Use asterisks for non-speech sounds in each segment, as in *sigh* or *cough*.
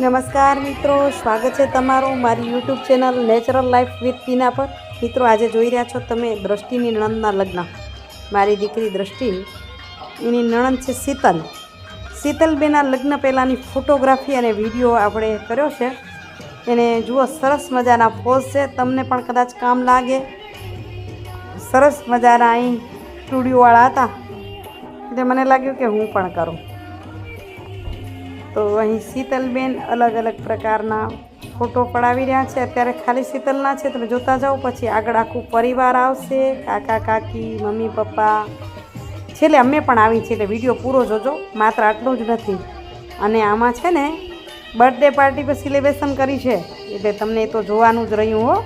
નમસ્કાર મિત્રો, સ્વાગત છે તમારું મારી YouTube channel natural life with Pina પર. મિત્રો, આજે જોઈ રહ્યા છો તમે દ્રષ્ટિની નણંદના લગ્ન. મારી દીકરી દ્રષ્ટિ, એની નણંદ છે શીતલ. શીતલબેના લગ્ન પહેલાંની ફોટોગ્રાફી અને વીડિયો આપણે કર્યો છે. એને જુઓ, સરસ મજાના પોઝ છે. તમને પણ કદાચ કામ લાગે. સરસ મજાના અહીં સ્ટુડિયોવાળા હતા. એટલે મને લાગ્યું કે હું પણ કરું. તો અહીં શીતલબેન અલગ અલગ પ્રકારના ફોટો પડાવી રહ્યા છે. અત્યારે ખાલી શીતલના છે. તમે જોતા જાઓ, પછી આગળ આખું પરિવાર આવશે. કાકા, કાકી, મમ્મી, પપ્પા. છેલ્લે અમે પણ આવી છીએ, એટલે વીડિયો પૂરો જોજો. માત્ર આટલું જ નથી. અને આમાં છે ને, બર્થડે પાર્ટી પર સિલેબ્રેશન કરી છે. એટલે તમને એ તો જોવાનું જ રહ્યું હો.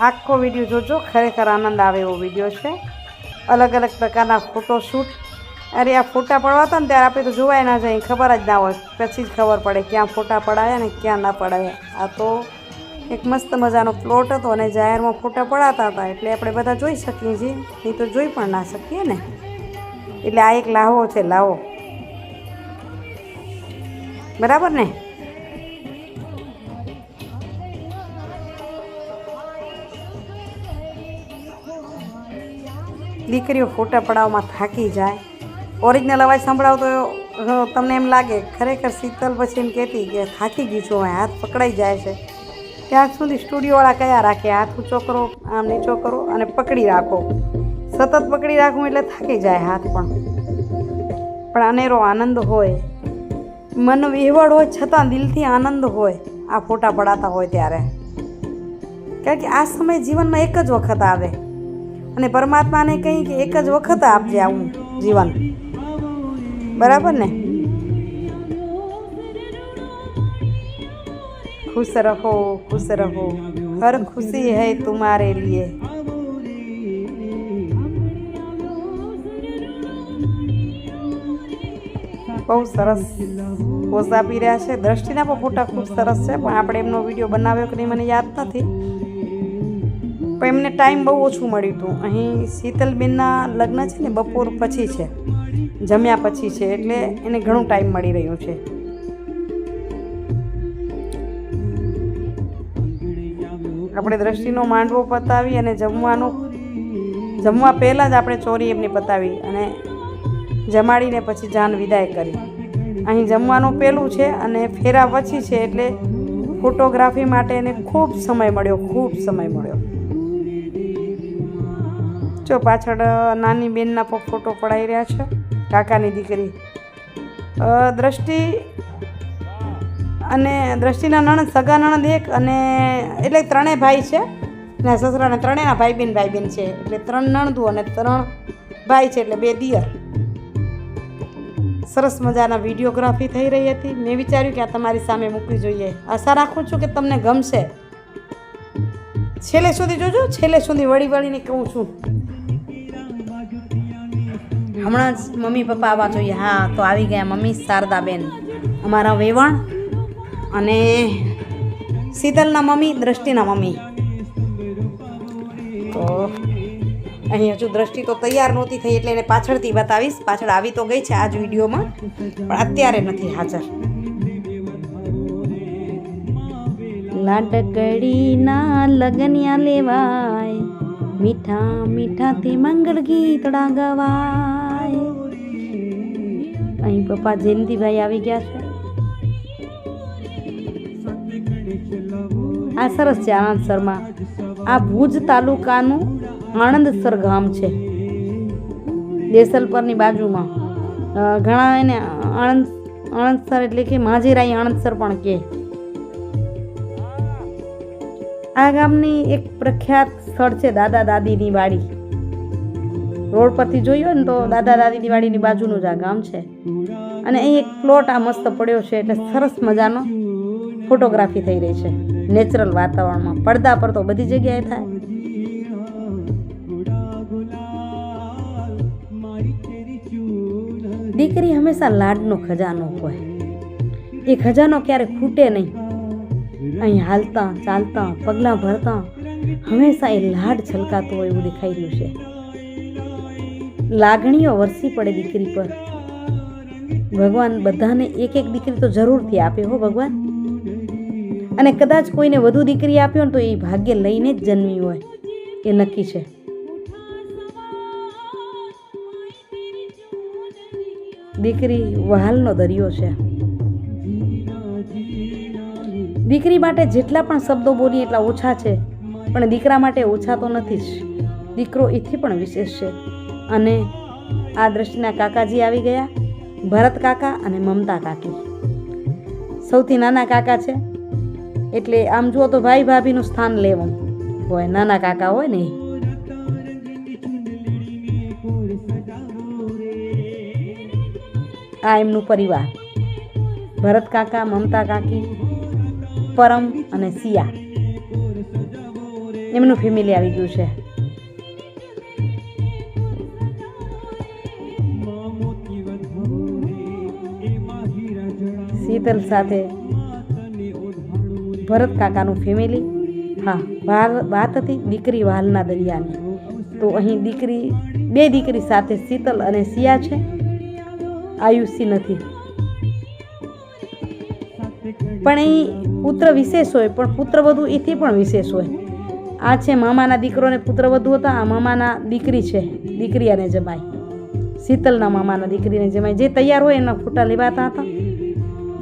આખો વીડિયો જોજો. ખરેખર આનંદ આવે એવો વીડિયો છે. અલગ અલગ પ્રકારના ફોટોશૂટ અરે, આ ફોટા પડાવતા ને ત્યારે આપણે તો જોવાય ના જાય, ખબર જ ના હોય. પછી જ ખબર પડે ક્યાં ફોટા પડાયા ને ક્યાં ના પડાયા. આ તો એક મસ્ત મજાનો પ્લોટ હતો અને જાહેરમાં ફોટા પડાતા હતા. એટલે આપણે બધા જોઈ શકીએ છીએ. નહીં તો જોઈ પણ ના શકીએ ને. એટલે આ એક લાહો છે લાહો બરાબર ને? દીકરીઓ ફોટા પડાવવામાં થાકી જાય. ઓરિજિનલ અવાજ સંભળાવો તો તમને એમ લાગે, ખરેખર શીતલ પછી એમ કહેતી કે થાકી ગઈ છું, હવે હાથ પકડાઈ જાય છે. ત્યાં સુધી સ્ટુડિયોવાળા કયા રાખે, હાથ ઊંચો કરો, આમ નીચો કરો અને પકડી રાખો. સતત પકડી રાખવું એટલે થાકી જાય હાથ પણ. પણ અનેરો આનંદ હોય. મન વિહવળ હોય, છતાં દિલથી આનંદ હોય, આ ફોટા પડાતા હોય ત્યારે. કારણ કે આ સમય જીવનમાં એક જ વખત આવે. અને પરમાત્માને કહી કે એક જ વખત આપજે આવું જીવન. બરાબર ને? ખુશ રહો ખુશ રહો. હર ખુશી હૈ તુમારે લીએ. બહુ સરસ પોઝ આપી રહ્યા છે. દ્રષ્ટિના પણ ફોટા ખૂબ સરસ છે, પણ આપણે એમનો વીડિયો બનાવ્યો કે નહીં મને યાદ નથી. પણ એમને ટાઈમ બહુ ઓછું મળ્યું હતું. અહીં શીતલબેનના લગ્ન છે ને બપોર પછી છે. જમ્યા પછી છે, એટલે એને ઘણો ટાઈમ મળી રહ્યો છે. આપણે દ્રષ્ટિનો માંડવો પતાવી અને જમવાનું, જમવા પહેલાં જ આપણે ચોરી એમની પતાવી અને જમાડીને પછી જાન વિદાય કરી. અહીં જમવાનું પહેલું છે અને ફેરા પછી છે, એટલે ફોટોગ્રાફી માટે એને ખૂબ સમય મળ્યો, ખૂબ સમય મળ્યો. જો પાછળ નાની બેનના ફોટો પડાઈ રહ્યા છે, કાકાની દીકરી. દ્રષ્ટિ અને દ્રષ્ટિના નણંદ, સગા નણંદ એક અને એટલે ત્રણેય ભાઈ છે. ને સસરાને ત્રણેયના ભાઈ બેન ભાઈ બેન છે. એટલે ત્રણ નણંદુ અને ત્રણ ભાઈ છે, એટલે બે દિયર. સરસ મજાના વિડીયોગ્રાફી થઈ રહી હતી. મેં વિચાર્યું કે આ તમારી સામે મૂકવી જોઈએ. આશા રાખું છું કે તમને ગમશે. છેલ્લે સુધી જોજો, છેલ્લે સુધી વળી વળીને કહું છું. હમણાં જ મમ્મી પપ્પા આવવા જોઈએ. હા, તો આવી ગયા મમ્મી શારદાબેન. અમારા વેવણ અને શીતલના મમ્મી, દ્રષ્ટિના મમ્મી. તો અહીં હજુ દ્રષ્ટિ તો તૈયાર નહોતી થઈ એટલે એને પાછળથી બતાવીશ. પાછળ આવી તો ગઈ છે આ જ વિડીયોમાં, પણ અત્યારે નથી હાજર. લાડકડીના લગનિયા લેવાય, મીઠા મીઠાથી મંગળ ગીતડા ગવાય અહીં પપ્પા જયંતિભાઈ આવી ગયા છે. આ સરસ છે આણંદસરમાં આ ભુજ તાલુકાનું આણંદસર ગામ છે. દેસલપરની બાજુમાં. ઘણા એને આણંદ, આણંદસર એટલે કે માજીરાઈ આણંદસર પણ કહે આ ગામની એક પ્રખ્યાત સ્થળ છે દાદા દાદીની વાડી. રોડ પરથી જોયું ને તો દાદા દાદીની વાડીની બાજુનું જ આ ગામ છે. અને અહીં એક પ્લોટ આ મસ્ત પડ્યો છે એટલે સરસ મજાનો ફોટોગ્રાફી થઈ રહી છે. નેચરલ વાતાવરણમાં. પડદા પર તો બધી જગ્યાએ થાય. દીકરી હંમેશા લાડનો ખજાનો હોય. એ ખજાનો ક્યારે ખૂટે નહીં. અહીં હાલતા ચાલતા પગલાં ભરતા હંમેશા એ લાડ છલકાતો હોય એવું દેખાઈ રહ્યું છે. લાગણીઓ વરસી પડે દીકરી પર. ભગવાન બધાને એક એક દીકરી તો જરૂરથી આપે હો ભગવાન. અને કદાચ કોઈને વધુ દીકરી આપ્યો ને તો એ ભાગ્ય લઈને જ જન્મી હોય. એ નક્કી છે. દીકરી વહાલનો દરિયો છે. દીકરી માટે જેટલા પણ શબ્દો બોલીએ એટલા ઓછા છે. પણ દીકરા માટે ઓછા તો નથી જ. દીકરો એથી પણ વિશેષ છે. અને આ દ્રષ્ટિના કાકાજી આવી ગયા. ભરત કાકા અને મમતા કાકી. સૌથી નાના કાકા છે. એટલે આમ જુઓ તો ભાઈ ભાભીનું સ્થાન લેવું. હોય નાના કાકા હોય ને આ એમનું પરિવાર. ભરત કાકા, મમતા કાકી, પરમ અને સિયા. એમનું ફેમિલી આવી ગયું છે. શીતલ સાથે ભરત કાકાનું ફેમિલી હા, વાલ, વાત હતી દીકરી વાલના દરિયાની. તો અહીં દીકરી, બે દીકરી સાથે શીતલ અને સિયા છે. આયુષી નથી. પણ અહીં પુત્ર વિશેષ હોય, પણ પુત્રવધુ એથી પણ વિશેષ હોય. આ છે મામાના દીકરોને પુત્રવધુ હતા, આ મામાના દીકરી છે દીકરી અને જમાઈ. શીતલના મામાના દીકરીને જમાઈ. જે તૈયાર હોય એના ફોટા લેવાતા હતા.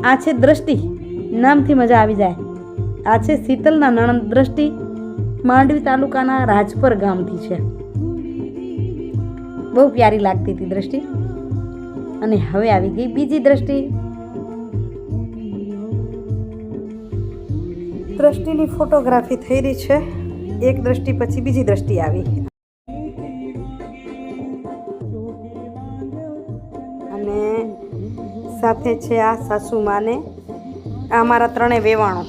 આ છે દ્રષ્ટિ. નામથી મજા આવી જાય. આ છે શીતલના નણંદ દ્રષ્ટિ. માંડવી તાલુકાના રાજપર ગામથી છે. બહુ પ્યારી લાગતી હતી દ્રષ્ટિ. અને હવે આવી ગઈ બીજી દ્રષ્ટિ. દ્રષ્ટિની ફોટોગ્રાફી થઈ રહી છે. એક દ્રષ્ટિ પછી બીજી દ્રષ્ટિ આવી. સાથે છે આ સાસુમાને આ મારા ત્રણેય વેવાણો.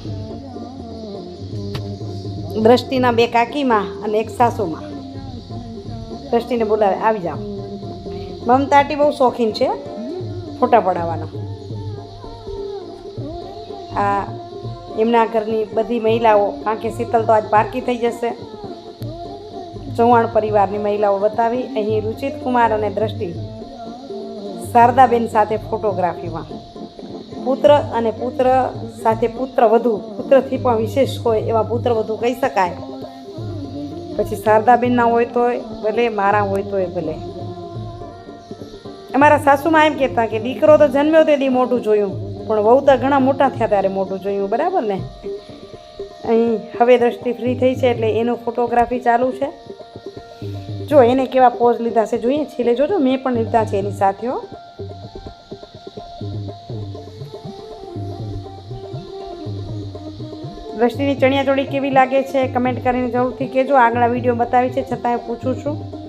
દ્રષ્ટિના બે કાકીમાં અને એક સાસુમાં. દ્રષ્ટિને બોલાવે, આવી જાઓ. મમતાટી બહુ શોખીન છે, ફોટા પડાવવાનો. આ એમના ઘરની બધી મહિલાઓ, કારણ કે શીતલ તો આજ પારકી થઈ જશે. ચૌહાણ પરિવારની મહિલાઓ બતાવી, અહીં રુચિત કુમાર અને દ્રષ્ટિ શારદાબેન સાથે ફોટોગ્રાફીમાં. પુત્ર અને પુત્ર સાથે પુત્ર વધુ, પુત્રથી પણ વિશેષ હોય એવા પુત્ર વધુ કહી શકાય. પછી શારદાબેનના હોય તોય ભલે, મારા હોય તોય ભલે. અમારા સાસુમાં એમ કહેતા કે દીકરો તો જન્મ્યો તે દી મોટું જોયું, પણ વહુ ઘણા મોટા થયા ત્યારે મોટું જોયું, બરાબર ને? અહીં હવે દ્રષ્ટિ ફ્રી થઈ છે એટલે એનું ફોટોગ્રાફી ચાલુ છે. જો એને કેવા પોઝ લીધા છે, જોઈએ, છેલ્લે જોજો, મેં પણ લીધા છે એની સાથે, હો. દ્રષ્ટિની ચણિયાચોળી કેવી લાગે છે? કમેન્ટ કરીને જરૂરથી કહેજો. આગળ વીડિયો બતાવી છે. છતાં પૂછું છું.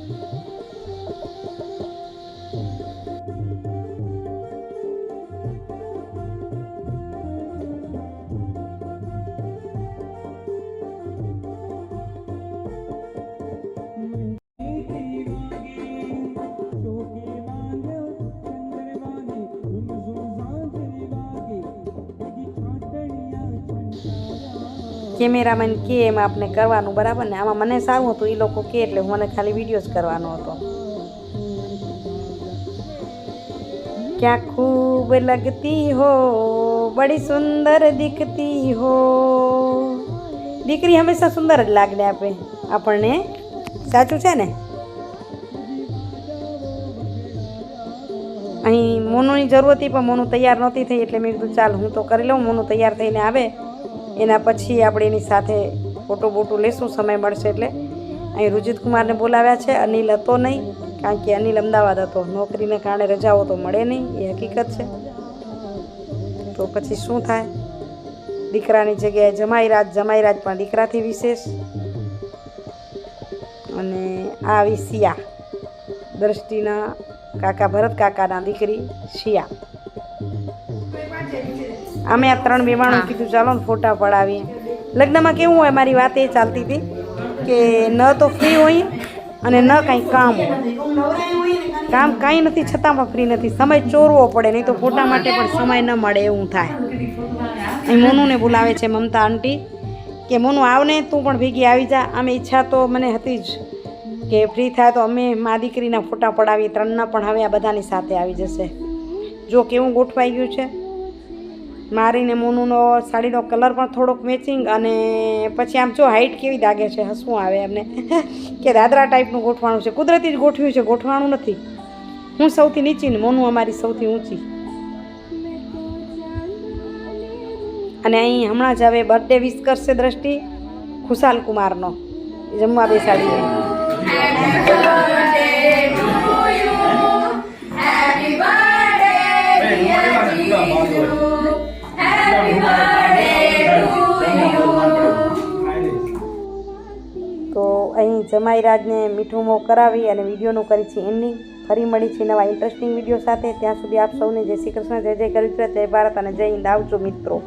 કેમેરામેન કે એમ આપણે કરવાનું, બરાબર ને? આમાં મને સારું હતું એ લોકો કે એટલે મને ખાલી વીડિયો જ કરવાનો હતો. ક્યાં ખૂબ લગતી હો, બડી સુંદર દિખતી હો. દીકરી હંમેશા સુંદર જ લાગે આપે, આપણને. સાચું છે ને? અહીં મોનુની જરૂર હતી, પણ મોનું તૈયાર નહોતી થઈ, એટલે મેં કીધું ચાલ હું તો કરી લઉં, મોનું તૈયાર થઈને આવે. એના પછી આપણે એની સાથે ફોટો બોટો લેશું, સમય મળશે એટલે. અહીં રુજિત કુમારને બોલાવ્યા છે, અનિલ હતો નહીં, કારણ કે અનિલ અમદાવાદ હતો. નોકરીને કારણે રજાઓ તો મળે નહીં, એ હકીકત છે. તો પછી શું થાય? દીકરાની જગ્યાએ જમાઈરાજ જમાઈરાજ પણ દીકરાથી વિશેષ. અને આ આવી સિયા દ્રષ્ટિના કાકા, ભરત કાકાના દીકરી શિયા. અમે આ ત્રણ બેમાણું કીધું ચાલો ને ફોટા પડાવીએ. લગ્નમાં કેવું હોય મારી વાત એ ચાલતી હતી કે ન તો ફ્રી હોય અને ન કાંઈ કામ હોય. કામ કાંઈ નથી છતાં પણ ફ્રી નથી. સમય ચોરવો પડે નહીં તો ફોટા માટે પણ સમય ન મળે એવું થાય. અહીં મોનુને બોલાવે છે મમતા આંટી કે મોનું આવને તું પણ ભેગી આવી જા. આમ ઈચ્છા તો મને હતી જ કે ફ્રી થાય તો અમે મા દીકરીના ફોટા પડાવીએ ત્રણના પણ હવે આ બધાની સાથે આવી જશે. જો કેવું ગોઠવાઈ ગયું છે? મારીને મોનુનો સાડીનો કલર પણ થોડોક મેચિંગ અને પછી આમ જો હાઈટ કેવી દાગે છે, હસવું આવે એમને. *laughs* કે દાદરા ટાઈપનું ગોઠવાણું છે. કુદરતી જ ગોઠવ્યું છે, ગોઠવાણું નથી. હું સૌથી નીચી ને મોનું અમારી સૌથી ઊંચી. અને અહીં હમણાં જ હવે બર્થડે વિશ કરશે દ્રષ્ટિ, ખુશાલ કુમારનો. જમવા બેસાડીને જમાઈરાજને મીઠું મો કરાવી અને વિડીયોનું કરી છે એન્ડિંગ. ફરી મળી છે નવા ઇન્ટરેસ્ટિંગ વીડિયો સાથે. ત્યાં સુધી આપ સૌને જય શ્રી કૃષ્ણ, જય જય કરી જય ભારત અને જય હિન્દ. આવજો મિત્રો.